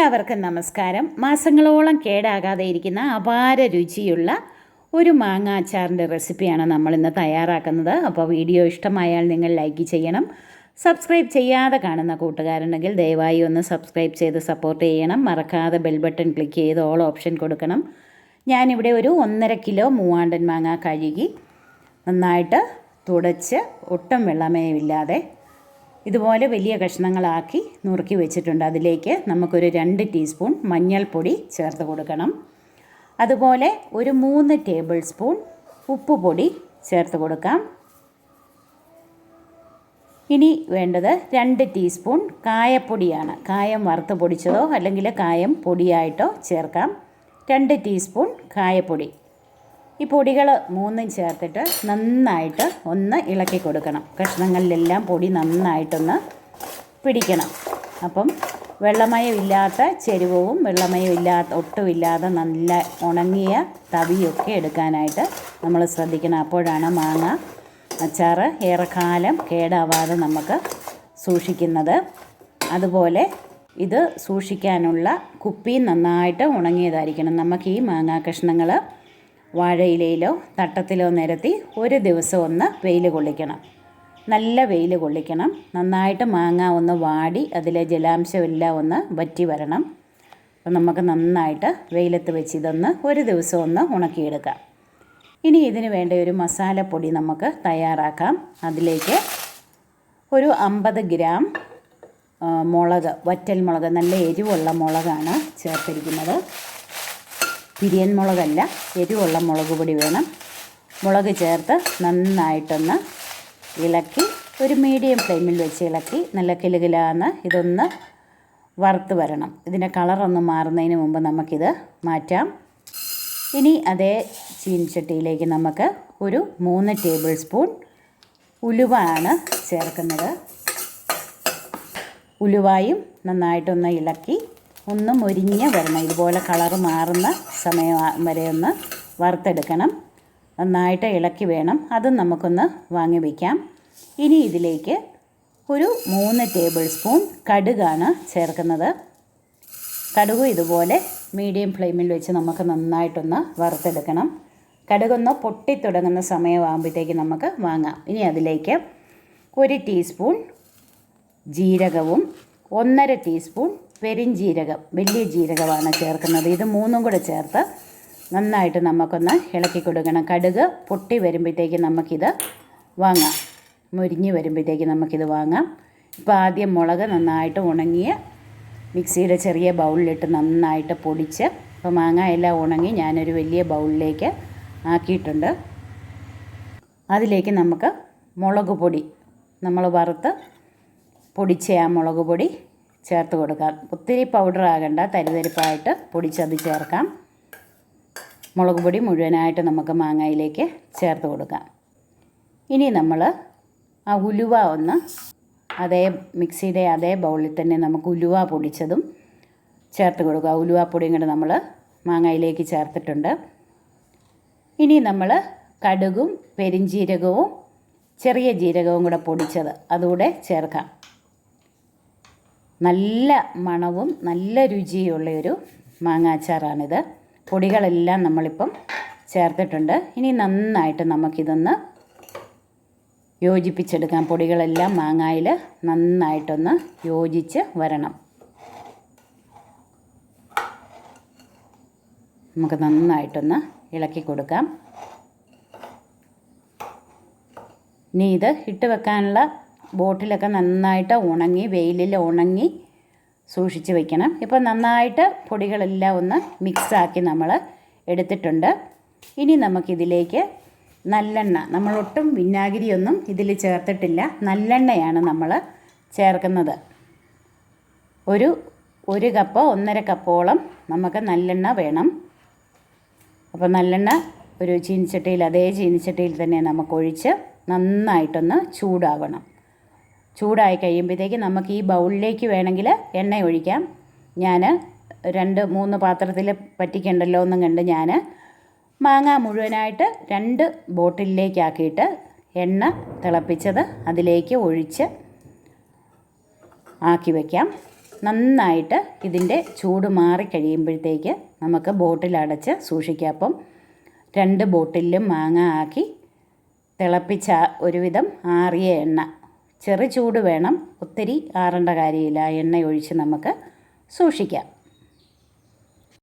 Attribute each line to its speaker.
Speaker 1: എല്ലാവർക്കും നമസ്കാരം. മാസങ്ങളോളം കേടാകാതെ ഇരിക്കുന്ന അപാര രുചിയുള്ള ഒരു മാങ്ങ അച്ചാറിന്റെ റെസിപ്പിയാണ് നമ്മൾ ഇന്ന് തയ്യാറാക്കുന്നത്. അപ്പോൾ വീഡിയോ ഇഷ്ടമായാൽ നിങ്ങൾ ലൈക്ക് ചെയ്യണം. സബ്സ്ക്രൈബ് ചെയ്യാതെ കാണുന്ന കൂട്ടുകാരുണ്ടെങ്കിൽ ദയവായി ഒന്ന് സബ്സ്ക്രൈബ് ചെയ്ത് സപ്പോർട്ട് ചെയ്യണം. മറക്കാതെ ബെൽ ബട്ടൺ ക്ലിക്ക് ചെയ്ത് ഓൾ ഓപ്ഷൻ കൊടുക്കണം. ഞാനിവിടെ ഒരു ഒന്നര കിലോ മൂവാണ്ടൻ മാങ്ങ കഴുകി നന്നായിട്ട് തുടച്ച് ഒട്ടും വെള്ളമയമില്ലാതെ ഇതുപോലെ വലിയ കഷ്ണങ്ങളാക്കി നുറുക്കി വെച്ചിട്ടുണ്ട്. അതിലേക്ക് നമുക്കൊരു രണ്ട് ടീസ്പൂൺ മഞ്ഞൾപ്പൊടി ചേർത്ത് കൊടുക്കണം. അതുപോലെ ഒരു മൂന്ന് ടേബിൾ സ്പൂൺ ഉപ്പ് പൊടി ചേർത്ത് കൊടുക്കാം. ഇനി വേണ്ടത് രണ്ട് ടീസ്പൂൺ കായപ്പൊടിയാണ്. കായം വറുത്ത് പൊടിച്ചതോ അല്ലെങ്കിൽ കായം പൊടിയായിട്ടോ ചേർക്കാം. രണ്ട് ടീസ്പൂൺ കായപ്പൊടി. ഈ പൊടികൾ മൂന്നും ചേർത്തിട്ട് നന്നായിട്ട് ഒന്ന് ഇളക്കി കൊടുക്കണം. കഷ്ണങ്ങളിലെല്ലാം പൊടി നന്നായിട്ടൊന്ന് പിടിക്കണം. അപ്പം വെള്ളമയമില്ലാത്ത ചെരുവവും വെള്ളമയമില്ലാത്ത ഒട്ടുമില്ലാതെ നല്ല ഉണങ്ങിയ തവിയൊക്കെ എടുക്കാനായിട്ട് നമ്മൾ ശ്രദ്ധിക്കണം. അപ്പോഴാണ് മാങ്ങ അച്ചാർ ഏറെക്കാലം കേടാവാതെ നമുക്ക് സൂക്ഷിക്കുന്നത്. അതുപോലെ ഇത് സൂക്ഷിക്കാനുള്ള കുപ്പി നന്നായിട്ട് ഉണങ്ങിയതായിരിക്കണം. നമുക്ക് ഈ മാങ്ങാ കഷ്ണങ്ങൾ വാഴയിലയിലോ തട്ടത്തിലോ നിരത്തി ഒരു ദിവസം ഒന്ന് വെയിൽ കൊള്ളിക്കണം. നല്ല വെയിൽ കൊള്ളിക്കണം. നന്നായിട്ട് മാങ്ങ ഒന്ന് വാടി അതിലെ ജലാംശമെല്ലാം ഒന്ന് വറ്റി വരണം. അപ്പം നമുക്ക് നന്നായിട്ട് വെയിലത്ത് വെച്ച് ഇതൊന്ന് ഒരു ദിവസം ഒന്ന് ഉണക്കിയെടുക്കാം. ഇനി ഇതിന് വേണ്ട ഒരു മസാലപ്പൊടി നമുക്ക് തയ്യാറാക്കാം. അതിലേക്ക് ഒരു അമ്പത് ഗ്രാം മുളക് വറ്റൽ മുളക് നല്ല എരിവുള്ള മുളകാണ് ചേർത്തിരിക്കുന്നത്. പിരിയൻ മുളകല്ല എരിവുള്ള മുളക് പൊടി വേണം. മുളക് ചേർത്ത് നന്നായിട്ടൊന്ന് ഇളക്കി ഒരു മീഡിയം ഫ്ലെയിമിൽ വെച്ച് ഇളക്കി നല്ല കിലുകിലാന്ന് ഇതൊന്ന് വറുത്ത് വരണം. ഇതിന്റെ കളറൊന്ന് മാറുന്നതിന് മുമ്പ് നമുക്കിത് മാറ്റാം. ഇനി അതേ ചീനിച്ചട്ടിയിലേക്ക് നമുക്ക് ഒരു മൂന്ന് ടേബിൾ സ്പൂൺ ഉലുവ ആണ് ചേർക്കുന്നത്. ഉലുവായും നന്നായിട്ടൊന്ന് ഇളക്കി ഒന്ന് മുരിഞ്ഞ് വരണം. ഇതുപോലെ കളറ് മാറുന്ന സമയം വരെ ഒന്ന് വറുത്തെടുക്കണം. നന്നായിട്ട് ഇളക്കി വേണം. അതും നമുക്കൊന്ന് വാങ്ങി വയ്ക്കാം ഇനി ഇതിലേക്ക് ഒരു മൂന്ന് ടേബിൾ സ്പൂൺ കടുകാണ് ചേർക്കുന്നത്. കടുക് ഇതുപോലെ മീഡിയം ഫ്ലെയിമിൽ വെച്ച് നമുക്ക് നന്നായിട്ടൊന്ന് വറുത്തെടുക്കണം. കടുകൊന്ന് പൊട്ടിത്തുടങ്ങുന്ന സമയമാകുമ്പോഴത്തേക്ക് നമുക്ക് വാങ്ങാം. ഇനി അതിലേക്ക് ഒരു ടീസ്പൂൺ ജീരകവും ഒന്നര ടീസ്പൂൺ പെരിഞ്ജീരകം വലിയ ജീരകമാണ് ചേർക്കുന്നത്. ഇത് മൂന്നും കൂടെ ചേർത്ത് നന്നായിട്ട് നമുക്കൊന്ന് ഇളക്കി കൊടുക്കണം. കടുക് പൊട്ടി വരുമ്പോഴത്തേക്ക് നമുക്കിത് വാങ്ങാം. മുരിഞ്ഞ് വരുമ്പോഴത്തേക്ക് നമുക്കിത് വാങ്ങാം. ഇപ്പോൾ ആദ്യം മുളക് നന്നായിട്ട് ഉണങ്ങിയ മിക്സിയുടെ ചെറിയ ബൗളിലിട്ട് നന്നായിട്ട് പൊടിച്ച് ഇപ്പോൾ മാങ്ങ എല്ലാം ഉണങ്ങി ഞാനൊരു വലിയ ബൗളിലേക്ക് ആക്കിയിട്ടുണ്ട്. അതിലേക്ക് നമുക്ക് മുളക് പൊടി നമ്മൾ വറുത്ത് പൊടിച്ച ആ മുളക് പൊടി ചേർത്ത് കൊടുക്കാം. ഒത്തിരി പൗഡർ ആകണ്ട. തരിതരിപ്പായിട്ട് പൊടിച്ചത് ചേർക്കാം. മുളക് പൊടി മുഴുവനായിട്ട് നമുക്ക് മാങ്ങയിലേക്ക് ചേർത്ത് കൊടുക്കാം. ഇനി നമ്മൾ ആ ഉലുവ ഒന്ന് അതേ മിക്സിയുടെ അതേ ബൗളിൽ തന്നെ നമുക്ക് ഉലുവ പൊടിച്ചതും ചേർത്ത് കൊടുക്കുക ഉലുവ പൊടിയും കൂടെ നമ്മൾ മാങ്ങയിലേക്ക് ചേർത്തിട്ടുണ്ട്. ഇനി നമ്മൾ കടുകും പെരിഞ്ജീരകവും ചെറിയ ജീരകവും കൂടെ പൊടിച്ചത് അതുകൂടെ ചേർക്കാം. നല്ല മണവും നല്ല രുചിയുള്ള രുചിയുള്ളൊരു മാങ്ങാച്ചാറാണിത്. പൊടികളെല്ലാം നമ്മളിപ്പം ചേർത്തിട്ടുണ്ട്. ഇനി നന്നായിട്ട് നമുക്കിതൊന്ന് യോജിപ്പിച്ചെടുക്കാം. പൊടികളെല്ലാം മാങ്ങായിൽ നന്നായിട്ടൊന്ന് യോജിച്ച് വരണം. നമുക്ക് നന്നായിട്ടൊന്ന് ഇളക്കി കൊടുക്കാം. ഇനി ഇത് ഇട്ട് വെക്കാനുള്ള ബോട്ടിലൊക്കെ നന്നായിട്ട് ഉണങ്ങി വെയിലിൽ ഉണങ്ങി സൂക്ഷിച്ച് വെക്കണം. ഇപ്പോൾ നന്നായിട്ട് പൊടികളെല്ലാം ഒന്ന് മിക്സാക്കി നമ്മൾ എടുത്തിട്ടുണ്ട്. ഇനി നമുക്കിതിലേക്ക് നല്ലെണ്ണ നമ്മളൊട്ടും വിനാഗിരിയൊന്നും ഇതിൽ ചേർത്തിട്ടില്ല. നല്ലെണ്ണയാണ് നമ്മൾ ചേർക്കുന്നത്. ഒരു ഒരു കപ്പ് ഒന്നര കപ്പോളം നമുക്ക് നല്ലെണ്ണ വേണം. അപ്പോൾ നല്ലെണ്ണ ഒരു ചീനിച്ചട്ടിയിൽ അതേ ചീനിച്ചട്ടിയിൽ തന്നെ നമുക്ക് ഒഴിച്ച് നന്നായിട്ടൊന്ന് ചൂടാവണം. ചൂടായി കഴിയുമ്പോഴത്തേക്ക് നമുക്ക് ഈ ബൗളിലേക്ക് വേണമെങ്കിൽ എണ്ണ ഒഴിക്കാം. ഞാൻ രണ്ട് മൂന്ന് പാത്രത്തിൽ പറ്റിക്കണ്ടല്ലോ എന്നും കണ്ട് ഞാൻ മാങ്ങ മുഴുവനായിട്ട് രണ്ട് ബോട്ടിലിലേക്കാക്കിയിട്ട് എണ്ണ തിളപ്പിച്ചത് അതിലേക്ക് ഒഴിച്ച് ആക്കി വയ്ക്കാം നന്നായിട്ട് ഇതിന്റെ ചൂട് മാറി കഴിയുമ്പോഴത്തേക്ക് നമുക്ക് ബോട്ടിലടച്ച് സൂക്ഷിക്കാം. അപ്പം രണ്ട് ബോട്ടിലും മാങ്ങ ആക്കി തിളപ്പിച്ച ഒരുവിധം ആറിയ എണ്ണ. ചെറു ചൂട് വേണം. ഒത്തിരി ആറേണ്ട കാര്യമില്ല. എണ്ണ ഒഴിച്ച് നമുക്ക് സൂക്ഷിക്കാം.